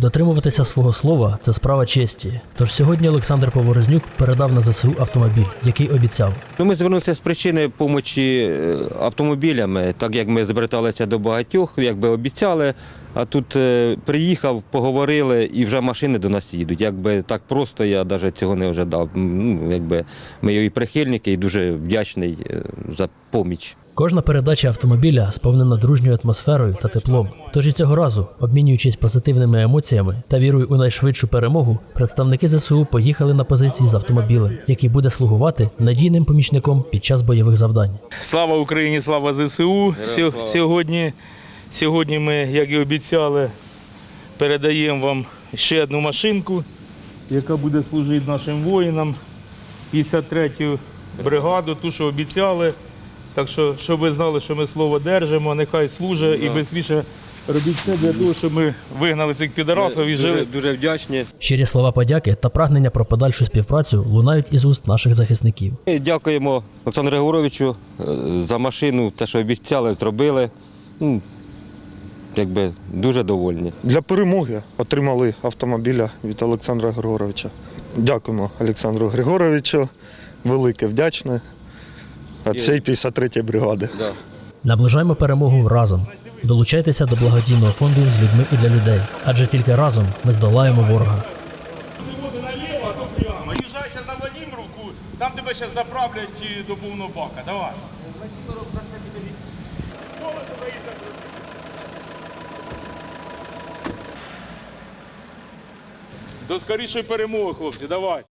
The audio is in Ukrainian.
Дотримуватися свого слова це справа честі. Тож сьогодні Олександр Поворознюк передав на ЗСУ автомобіль, який обіцяв. Ну, ми звернулися з причини допомоги автомобілями, так як ми зверталися до багатьох, якби обіцяли. А тут е, приїхав, поговорили і вже машини до нас їдуть. Якби так просто я навіть цього не ожидав. Ну, якби ми його і прихильники, і дуже вдячний е, за поміч. Кожна передача автомобіля сповнена дружньою атмосферою та теплом. Тож і цього разу, обмінюючись позитивними емоціями та вірою у найшвидшу перемогу, представники ЗСУ поїхали на позиції з автомобілем, який буде слугувати надійним помічником під час бойових завдань. Слава Україні, слава ЗСУ. Сьогодні, сьогодні ми, як і обіцяли, передаємо вам ще одну машинку, яка буде служити нашим воїнам. 53-ю бригаду, ту, що обіцяли. Так що, щоб ви знали, що ми слово держимо, нехай служить і швидше робіть все для того, щоб ми вигнали цих підарасів і жили. дуже вдячні. Щирі слова подяки та прагнення про подальшу співпрацю лунають із уст наших захисників. Ми Дякуємо Олександру Григоровичу е, за машину, те, що обіцяли, зробили. Якби дуже довольні. Для перемоги отримали автомобіля від Олександра Григоровича. Дякуємо Олександру Григоровичу. Велике вдячне. А цій 53-ї бригади. Да. Наближаємо перемогу разом. Долучайтеся до благодійного фонду з людьми і для людей, адже тільки разом ми здолаємо ворога. Прямо. На Владимировку, там тебе зараз заправлять е, до повного бака. Давай. До скорішої перемоги, хлопці, давай.